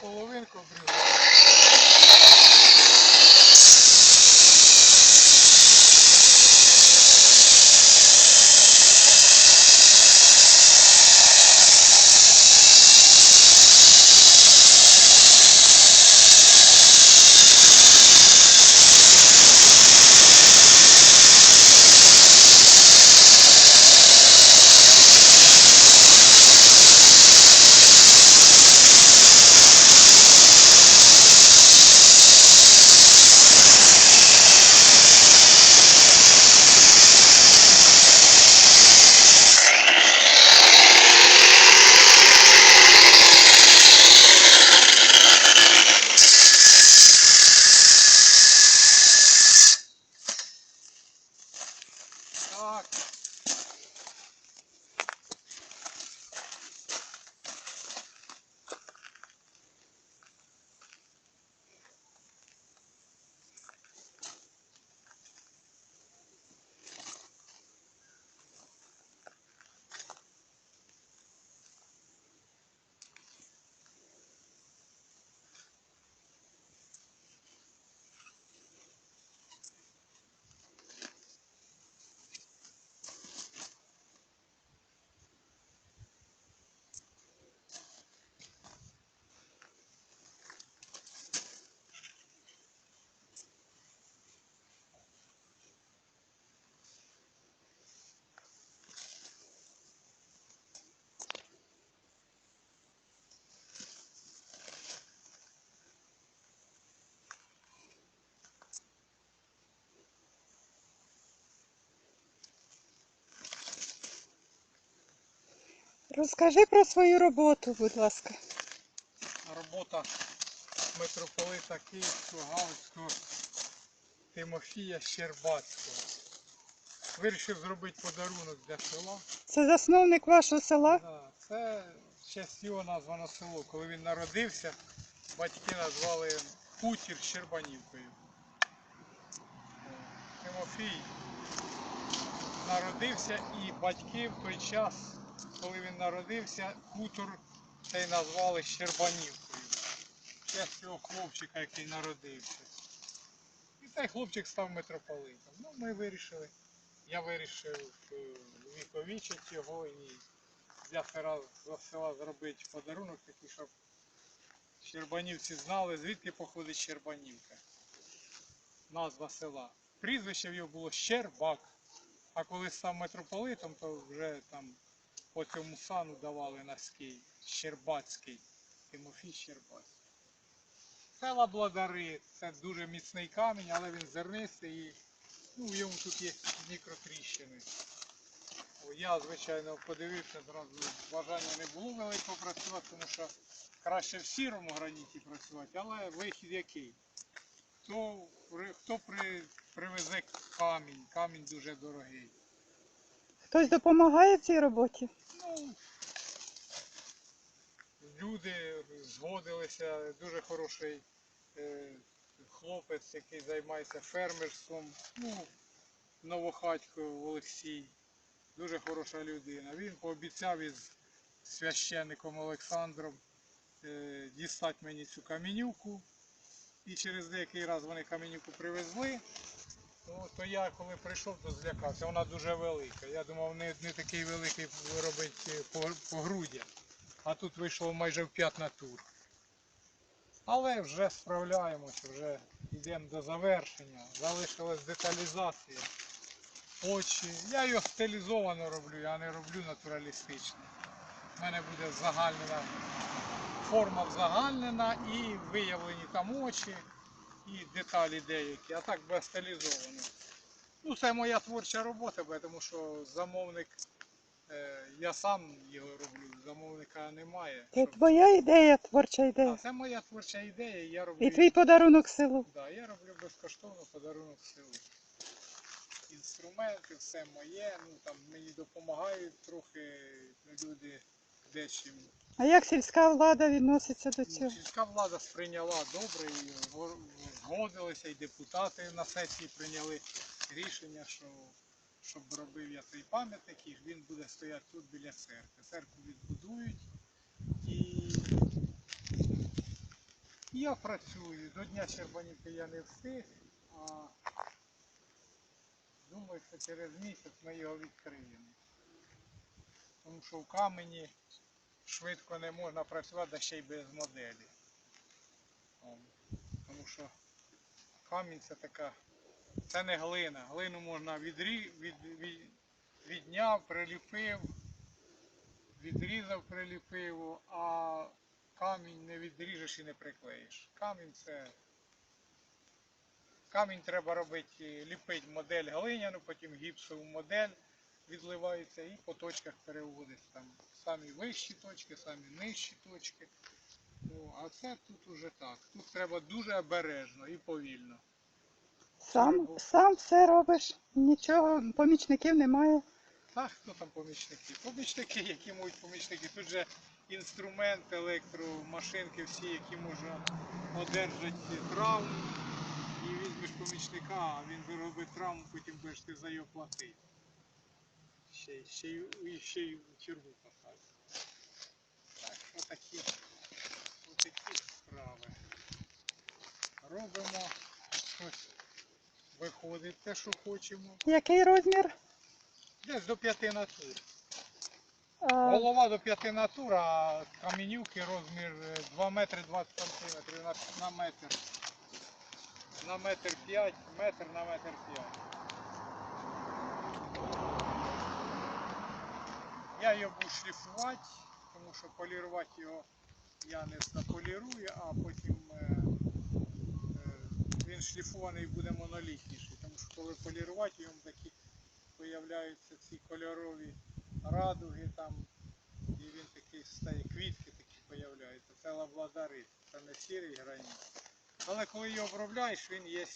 половинку брюк. Розкажи про свою роботу, будь ласка. робота митрополита Київського Галицького Тимофія Щербацького. Вирішив зробити подарунок для села. Це засновник вашого села? Да, це в честь його названо село. Коли він народився, батьки назвали хутір Щербанівкою. Тимофій народився і батьки в той час, коли він народився, хутор цей назвали Щербанівкою. Честь цього хлопчика, який народився. І цей хлопчик став митрополитом. Ну, ми вирішили. Я вирішив е, віковічити його і для села, для села зробити подарунок такий, щоб щербанівці знали, звідки походить Щербанівка. Назва села. Прізвище в його було Щербак. А коли став митрополитом, то вже там по цьому сану давали наский Щербацький. Тимофій Щербацький. Села Бладари це дуже міцний камінь, але він зернистий і ну, в йому тут є мікротріщини. Я, звичайно, подивився, зразу бажання не було великого працювати, тому що краще в сірому граніті працювати, але вихід який? Хто, хто при, привезе камінь, камінь дуже дорогий. Хтось допомагає в цій роботі? Люди згодилися, дуже хороший е, хлопець, який займається фермерством. Ну, Новохатько Олексій, дуже хороша людина. Він пообіцяв із священником Олександром е, дістати мені цю камінюку. І через деякий раз вони камінюку привезли. То я коли прийшов, то злякався. Вона дуже велика. Я думав, не, не такий великий робить е, по, по грудях. А тут вийшло майже в 5 натур. Але вже справляємося, вже йдемо до завершення. Залишилась деталізація. Очі. Я його стилізовано роблю, я не роблю натуралістично. У мене буде загальнена форма взагальнена і виявлені там очі і деталі деякі, а так стилізовано. Ну, це моя творча робота, бо тому що замовник, е, я сам його роблю, замовника немає. Це щоб- твоя ідея, творча А, ідея. це моя творча ідея, я роблю. І твій подарунок селу. Да, я роблю безкоштовно подарунок селу. Інструменти, все моє, ну там мені допомагають трохи люди дечим. А як сільська влада відноситься до Ну, цього? Сільська влада сприйняла добре і згодилися, і депутати на сесії прийняли рішення, що щоб робив я цей пам'ятник, і він буде стояти тут біля церкви. Церкву відбудують і Я працюю. До Дня Щербанівки я не встиг, а думаю, що через місяць ми його відкриємо. Тому що в камені швидко не можна працювати, да ще й без моделі. Тому що камінь це така, це не глина. Глину можна відрі, від, від, відняв, приліпив, відрізав, приліпив, а камінь не відріжеш і не приклеїш. Камінь це. Камінь треба робити, ліпити модель глиняну, потім гіпсову модель відливається і по точках переводиться. Там самі вищі точки, самі нижчі точки. Ну, а це тут уже так. Тут треба дуже обережно і повільно. Сам, сам все робиш, нічого, помічників немає. А хто там помічники? Помічники, які можуть помічники. Тут же інструменти, електромашинки, всі, які можна одержати травму. І візьмеш помічника, а він виробить травму, потім будеш ти за його платити. Ще, ще, і ще й в тюрму посадять. Так, що такі, отакі справи. Робимо щось. Виходить те, що хочемо. Який розмір? Десь до п'яти натур. А, Голова до п'яти натур, а каменюки розмір е, 2 метри 20 сантиметрів на, на метр. На метр 5, метр на метр 5. Я його буду шліфувати, тому що полірувати його я не заполірую, а потім е, е, він шліфований буде монолітніший, тому що коли полірувати йому такі появляються ці кольорові радуги там, і він такий стає, квітки такі появляються. Це лабладарит, це не сірий граніт. Але коли його обробляєш, він є